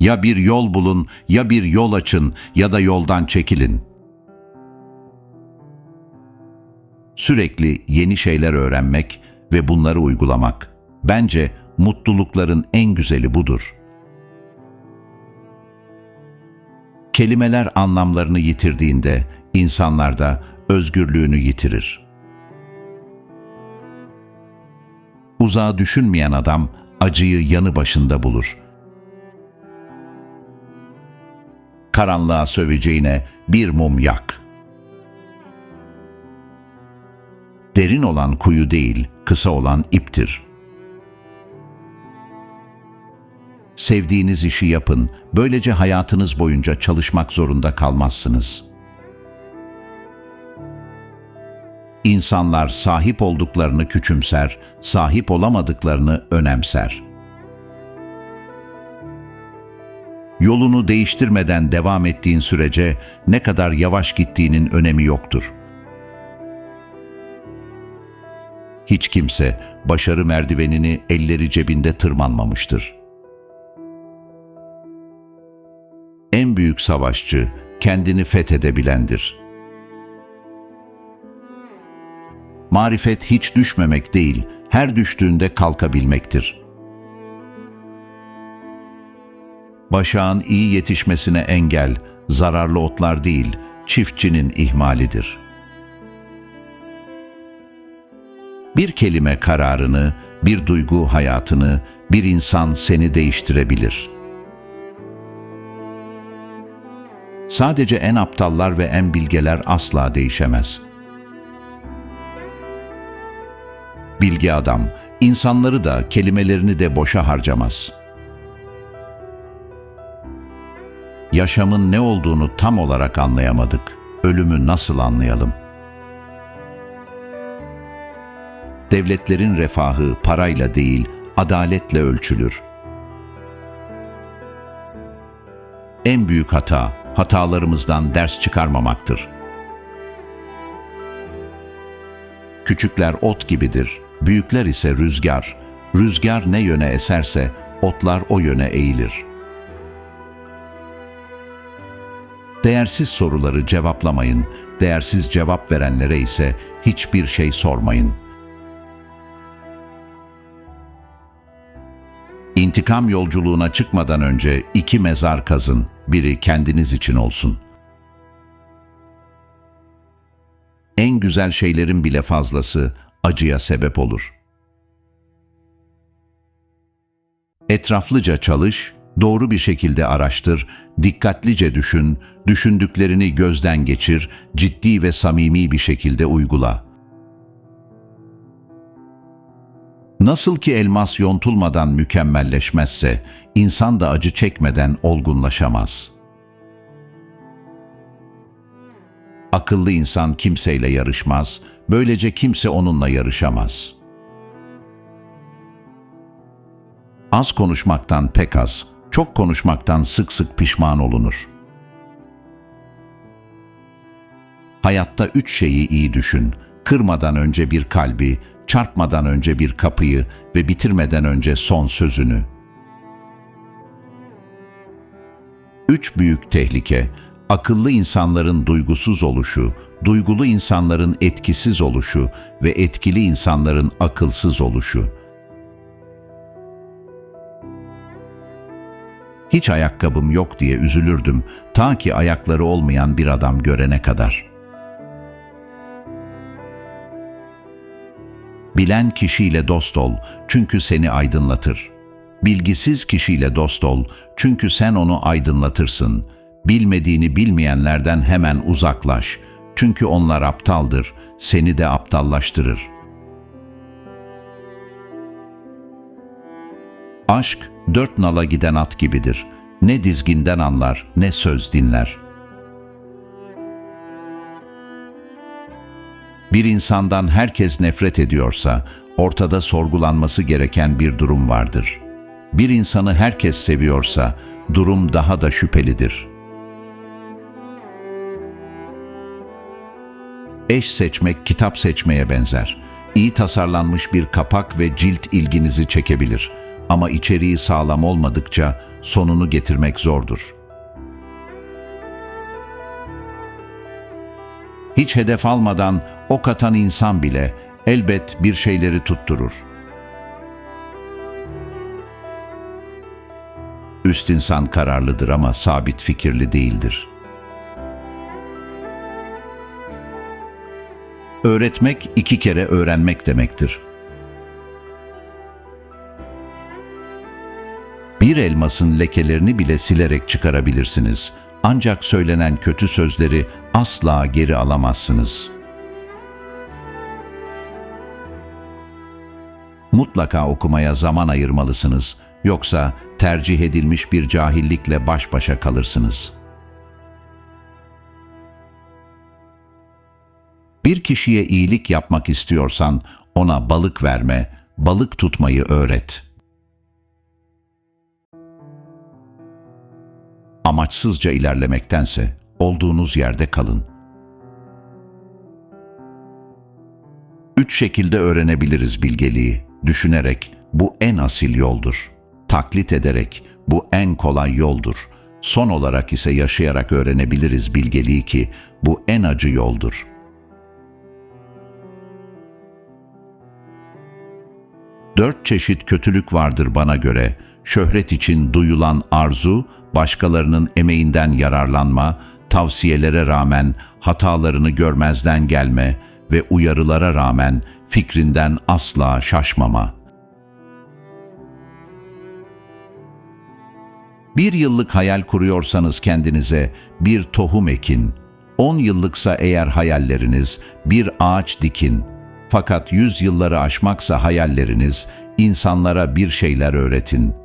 Ya bir yol bulun, ya bir yol açın ya da yoldan çekilin. Sürekli yeni şeyler öğrenmek ve bunları uygulamak. Bence mutlulukların en güzeli budur. Kelimeler anlamlarını yitirdiğinde insanlar da özgürlüğünü yitirir. Uzağa düşünmeyen adam acıyı yanı başında bulur. Karanlığa söveceğine bir mum yak. Derin olan kuyu değil, kısa olan iptir. Sevdiğiniz işi yapın, böylece hayatınız boyunca çalışmak zorunda kalmazsınız. İnsanlar sahip olduklarını küçümser, sahip olamadıklarını önemser. Yolunu değiştirmeden devam ettiğin sürece ne kadar yavaş gittiğinin önemi yoktur. Hiç kimse başarı merdivenini elleri cebinde tırmanmamıştır. En büyük savaşçı kendini fethedebilendir. Marifet hiç düşmemek değil, her düştüğünde kalkabilmektir. Başağın iyi yetişmesine engel, zararlı otlar değil, çiftçinin ihmalidir. Bir kelime kararını, bir duygu hayatını, bir insan seni değiştirebilir. Sadece en aptallar ve en bilgeler asla değişemez. Bilgi adam, insanları da kelimelerini de boşa harcamaz. Yaşamın ne olduğunu tam olarak anlayamadık. Ölümü nasıl anlayalım? Devletlerin refahı parayla değil, adaletle ölçülür. En büyük hata, hatalarımızdan ders çıkarmamaktır. Küçükler ot gibidir, büyükler ise rüzgar. Rüzgar ne yöne eserse otlar o yöne eğilir. Değersiz soruları cevaplamayın, değersiz cevap verenlere ise hiçbir şey sormayın. İntikam yolculuğuna çıkmadan önce iki mezar kazın, biri kendiniz için olsun. En güzel şeylerin bile fazlası acıya sebep olur. Etraflıca çalış, doğru bir şekilde araştır, dikkatlice düşün, düşündüklerini gözden geçir, ciddi ve samimi bir şekilde uygula. Nasıl ki elmas yontulmadan mükemmelleşmezse, insan da acı çekmeden olgunlaşamaz. Akıllı insan kimseyle yarışmaz, böylece kimse onunla yarışamaz. Az konuşmaktan pek az, çok konuşmaktan sık sık pişman olunur. Hayatta üç şeyi iyi düşün. Kırmadan önce bir kalbi, çarpmadan önce bir kapıyı ve bitirmeden önce son sözünü. Üç büyük tehlike, akıllı insanların duygusuz oluşu, duygulu insanların etkisiz oluşu ve etkili insanların akılsız oluşu. Hiç ayakkabım yok diye üzülürdüm ta ki ayakları olmayan bir adam görene kadar. Bilen kişiyle dost ol çünkü seni aydınlatır. Bilgisiz kişiyle dost ol çünkü sen onu aydınlatırsın. Bilmediğini bilmeyenlerden hemen uzaklaş çünkü onlar aptaldır, seni de aptallaştırır. Aşk dört nala giden at gibidir. Ne dizginden anlar, ne söz dinler. Bir insandan herkes nefret ediyorsa, ortada sorgulanması gereken bir durum vardır. Bir insanı herkes seviyorsa, durum daha da şüphelidir. Eş seçmek kitap seçmeye benzer. İyi tasarlanmış bir kapak ve cilt ilginizi çekebilir. Ama içeriği sağlam olmadıkça sonunu getirmek zordur. Hiç hedef almadan ok atan insan bile elbet bir şeyleri tutturur. Üst insan kararlıdır ama sabit fikirli değildir. Öğretmek iki kere öğrenmek demektir. Bir elmasın lekelerini bile silerek çıkarabilirsiniz. Ancak söylenen kötü sözleri asla geri alamazsınız. Mutlaka okumaya zaman ayırmalısınız. Yoksa tercih edilmiş bir cahillikle baş başa kalırsınız. Bir kişiye iyilik yapmak istiyorsan ona balık verme, balık tutmayı öğret.'' Amaçsızca ilerlemektense olduğunuz yerde kalın. Üç şekilde öğrenebiliriz bilgeliği. Düşünerek bu en asil yoldur. Taklit ederek bu en kolay yoldur. Son olarak ise yaşayarak öğrenebiliriz bilgeliği ki bu en acı yoldur. Dört çeşit kötülük vardır bana göre. Şöhret için duyulan arzu, başkalarının emeğinden yararlanma, tavsiyelere rağmen hatalarını görmezden gelme ve uyarılara rağmen fikrinden asla şaşmama. Bir yıllık hayal kuruyorsanız kendinize bir tohum ekin. On yıllıksa eğer hayalleriniz bir ağaç dikin. Fakat yüz yılları aşmaksa hayalleriniz insanlara bir şeyler öğretin.''